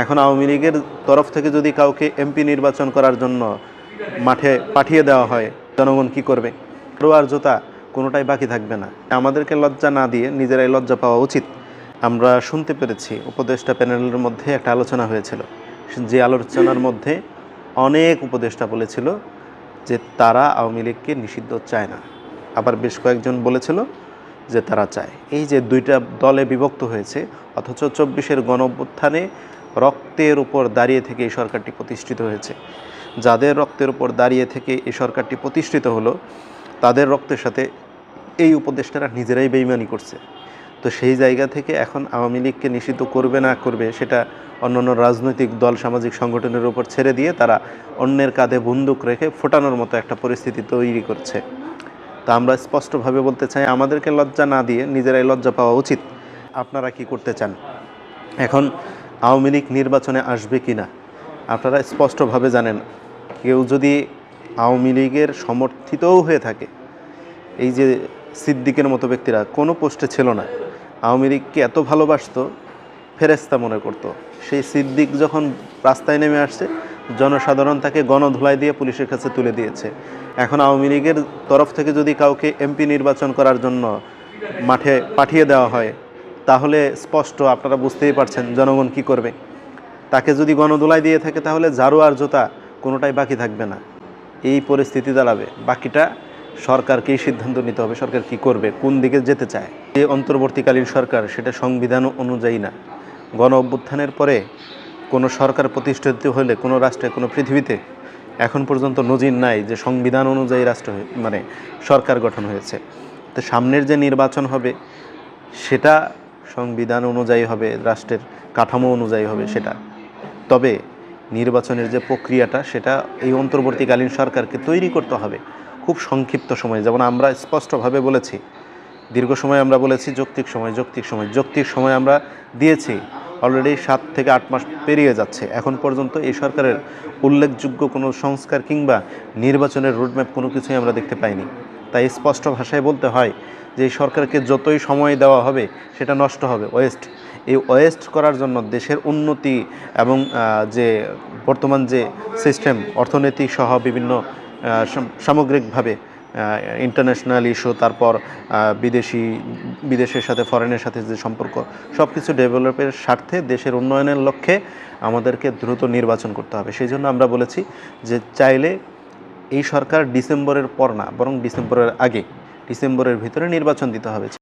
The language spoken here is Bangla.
এখন আওয়ামী লীগের তরফ থেকে যদি কাউকে এমপি নির্বাচন করার জন্য মাঠে পাঠিয়ে দেওয়া হয়, জনগণ কি করবে? রোয়ার জোতা কোনোটাই বাকি থাকবে না। আমাদেরকে লজ্জা না দিয়ে নিজেরাই লজ্জা পাওয়া উচিত। আমরা শুনতে পেরেছি, উপদেষ্টা প্যানেলের মধ্যে একটা আলোচনা হয়েছিল। যে আলোচনার মধ্যে অনেক উপদেষ্টা বলেছিল যে তারা আওয়ামী লীগকে নিষিদ্ধ চায় না। আবার বেশ কয়েকজন বলেছিল যে তারা চায়। এই যে দুইটা দলে বিভক্ত হয়েছে, অথচ চব্বিশের গণ রক্তের উপর দাঁড়িয়ে থেকে এই সরকারটি প্রতিষ্ঠিত হয়েছে। যাদের রক্তের উপর দাঁড়িয়ে থেকে এই সরকারটি প্রতিষ্ঠিত হলো, তাদের রক্তের সাথে এই উপদেষ্টারা নিজেরাই বেইমানি করছে। তো সেই জায়গা থেকে এখন আওয়ামী লীগকে নিষিদ্ধ করবে না করবে, সেটা অন্যান্য রাজনৈতিক দল, সামাজিক সংগঠনের উপর ছেড়ে দিয়ে তারা অন্যের কাঁধে বন্দুক রেখে ফোটানোর মতো একটা পরিস্থিতি তৈরি করছে। তা আমরা স্পষ্টভাবে বলতে চাই, আমাদেরকে লজ্জা না দিয়ে নিজেরাই লজ্জা পাওয়া উচিত। আপনারা কি করতে চান? এখন আওয়ামী লীগ নির্বাচনে আসবে কি না আপনারা স্পষ্টভাবে জানেন, কেউ যদি আওয়ামী লীগের সমর্থিতও হয়ে থাকে, এই যে সিদ্দিকের মতো ব্যক্তিরা, কোনো পোস্টে ছিল না। আওয়ামী লীগকে এত ভালোবাসত? ফেরেস্তা মনে করতো। সেই সিদ্দিক যখন রাস্তায় নেমে আসছে, জনসাধারণ তাকে গণধুলাই দিয়ে পুলিশের কাছে তুলে দিয়েছে। এখন আওয়ামী লীগের তরফ থেকে যদি কাউকে এমপি নির্বাচন করার জন্য মাঠে পাঠিয়ে দেওয়া হয় তাহলে স্পষ্ট আপনারা বুঝতেই পারছেন জনগণ কি করবে। তাকে যদি গণদোলায় দিয়ে থাকে তাহলে ঝাড়ু আর জোতা কোনোটাই বাকি থাকবে না। এই পরিস্থিতি দাঁড়াবে। বাকিটা সরকারকেই সিদ্ধান্ত নিতে হবে, সরকার কি করবে, কোন দিকে যেতে চায়? যে অন্তর্বর্তীকালীন সরকার সেটা সংবিধান অনুযায়ী না। গণ অভ্যুত্থানের পরে কোনো সরকার প্রতিষ্ঠিত হলে কোনো রাষ্ট্রে, কোনো পৃথিবীতে এখন পর্যন্ত নজির নাই যে সংবিধান অনুযায়ী রাষ্ট্র মানে সরকার গঠন হয়েছে। তো সামনের যে নির্বাচন হবে সেটা সংবিধান অনুযায়ী হবে রাষ্ট্রের কাঠামো অনুযায়ী হবে সেটা। তবে নির্বাচনের যে প্রক্রিয়াটা সেটা এই অন্তর্বর্তীকালীন সরকারকে তৈরি করতে হবে খুব সংক্ষিপ্ত সময়। যেমন আমরা স্পষ্টভাবে বলেছি দীর্ঘ সময় আমরা বলেছি যৌক্তিক সময় যৌক্তিক সময় যৌক্তিক সময় আমরা দিয়েছি। অলরেডি সাত থেকে আট মাস পেরিয়ে যাচ্ছে। এখন পর্যন্ত এই সরকারের উল্লেখযোগ্য কোনো সংস্কার কিংবা নির্বাচনের রোডম্যাপ কোনো কিছুই আমরা দেখতে পাইনি। তাই স্পষ্ট ভাষায় বলতে হয় যে সরকারকে যতই সময় দেওয়া হবে, সেটা নষ্ট হবে। ওয়েস্ট, এই ওয়েস্ট করার জন্য দেশের উন্নতি এবং যে বর্তমান যে সিস্টেম, অর্থনৈতিক সহ বিভিন্ন সামগ্রিকভাবে ইন্টারন্যাশনাল ইস্যু তারপর বিদেশি, বিদেশের সাথে ফরেনের সাথে যে সম্পর্ক সব কিছু ডেভেলপের স্বার্থে দেশের উন্নয়নের লক্ষ্যে আমাদেরকে দ্রুত নির্বাচন করতে হবে। সেই জন্য আমরা বলেছি যে চাইলে এই সরকার ডিসেম্বরের পর না বরং ডিসেম্বরের আগে ডিসেম্বরের ভিতরে নির্বাচন দিতে হবে।